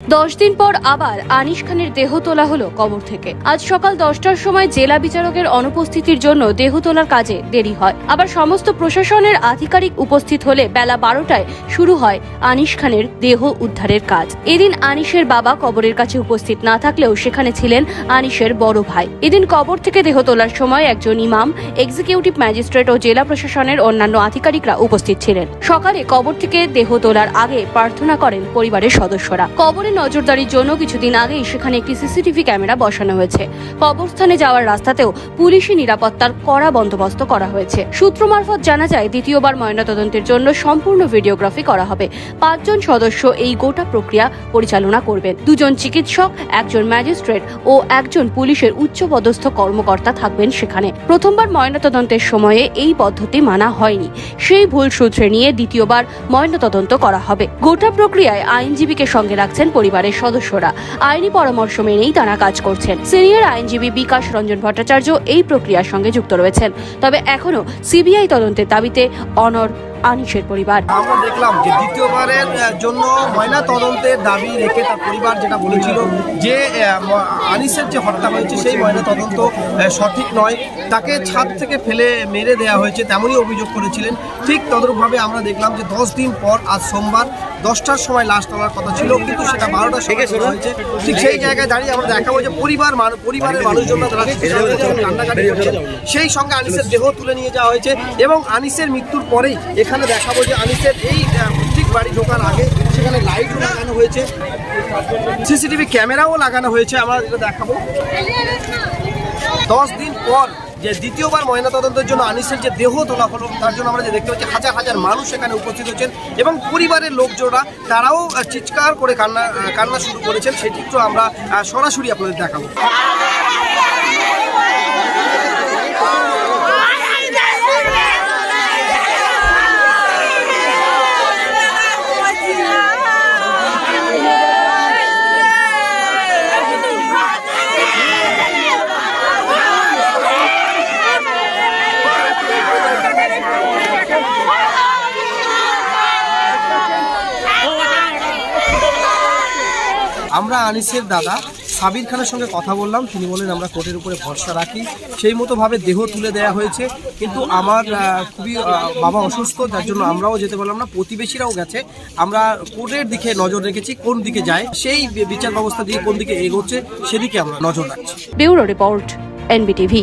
দশ দিন পর আবার আনিস খানের দেহ তোলা হলো কবর থেকে। আজ সকাল দশটার সময় জেলা বিচারকের অনুপস্থিতির জন্য দেহ তোলার কাজে দেরি হয়। আবার সমস্ত প্রশাসনের আধিকারিক উপস্থিত হলে বেলা বারোটায় শুরু হয় আনিস খানের দেহ উদ্ধারের কাজ। এদিন আনিসের বাবা কবরের কাছে উপস্থিত না থাকলেও সেখানে ছিলেন আনিসের বড় ভাই। এদিন কবর থেকে দেহ তোলার সময় একজন ইমাম, এক্সিকিউটিভ ম্যাজিস্ট্রেট ও জেলা প্রশাসনের অন্যান্য আধিকারিকরা উপস্থিত ছিলেন। সকালে কবর থেকে দেহ তোলার আগে প্রার্থনা করেন পরিবারের সদস্যরা। কবরে নজরদারির জন্য কিছুদিন আগেই সেখানে একটি সিসিটিভি ক্যামেরা বসানো হয়েছে। কবরস্থানে যাওয়ার রাস্তাতেও পুলিশি নিরাপত্তার কড়া বন্দোবস্ত করা হয়েছে। সূত্র মারফত জানা যায়, দ্বিতীয়বার ময়নাতদন্তের জন্য সম্পূর্ণ ভিডিওগ্রাফি করা হবে। পাঁচজন সদস্য এই গোটা প্রক্রিয়া পরিচালনা করবেন। দুজন চিকিৎসক, একজন ম্যাজিস্ট্রেট ও একজন পুলিশের উচ্চপদস্থ কর্মকর্তা থাকবেন সেখানে। প্রথমবার ময়নাতদন্তের সময়ে এই পদ্ধতি মানা হয়নি। সেই ভুল সূত্রে নিয়ে দ্বিতীয়বার ময়নাতদন্ত করা হবে। গোটা প্রক্রিয়ায় আইনজীবীকে সঙ্গে রাখছেন পরিবারের সদস্যরা। আইনি পরামর্শ মেনেই তারা কাজ করছেন। সিনিয়র আইনজীবী বিকাশ রঞ্জন ভট্টাচার্য এই প্রক্রিয়ার সঙ্গে যুক্ত রয়েছেন। তবে এখনও সিবিআই তদন্তের দাবিতে অনর আনিসের পরিবার। আমরা দেখলাম যে দ্বিতীয়বারের জন্য ময়না তদন্তের দাবি রেখে তার পরিবার যেটা বলেছিল যে আনিসের যে হত্যা হয়েছে সেই ময়না তদন্ত সঠিক নয়। তাকে ছাদ থেকে ফেলে মেরে দেওয়া হয়েছে তেমনই অভিযোগ করেছিলেন। ঠিক তদরূপভাবে আমরা দেখলাম যে দশ দিন পর আজ সোমবার, দশটার সময় লাশ তোলার কথা ছিল, কিন্তু সেটা বারোটার সময় তোলা হয়েছে। ঠিক সেই জায়গায় দাঁড়িয়ে আমরা দেখাবো যে পরিবার পরিবারের মানুষজন তারা কান্নাকাটি করছে। সেই সঙ্গে আনিসের দেহ তুলে নিয়ে যাওয়া হয়েছে এবং আনিসের মৃত্যুর পরেই এখানে দেখাবো যে আনিসের এই ঠিক বাড়ি ঢোকার আগে সেখানে লাইট লাগানো হয়েছে। সিসিটিভি ক্যামেরাও লাগানো হয়েছে আমরা যেটা দেখাবো। দশ দিন পর যে দ্বিতীয়বার ময়নাতদন্তের জন্য আনিসের যে দেহ তোলা হলো, তার জন্য আমরা যে দেখতে পাচ্ছি, হাজার হাজার মানুষ এখানে উপস্থিত হচ্ছেন এবং পরিবারের লোকজনরা, তারাও চিৎকার করে কান্না কান্না শুরু করেছেন। সেই চিত্র আমরা সরাসরি আপনাদের দেখাবো। আমরা আনিসের দাদা সাবির খানের সঙ্গে কথা বললাম। তিনি বলেন আমরা কোর্টের উপরে ভরসা রাখি। সেই মতোভাবে দেহ তুলে দেওয়া হয়েছে। কিন্তু আমার খুবই বাবা অসুস্থ, যার জন্য আমরাও যেতে পারলাম না। প্রতিবেশীরাও গেছে। আমরা কোর্টের দিকে নজর রেখেছি, কোন দিকে যায়। সেই বিচার ব্যবস্থা দিয়ে কোন দিকে এগোচ্ছে, সেদিকে আমরা নজর রাখছি। Bureau report, NBTV.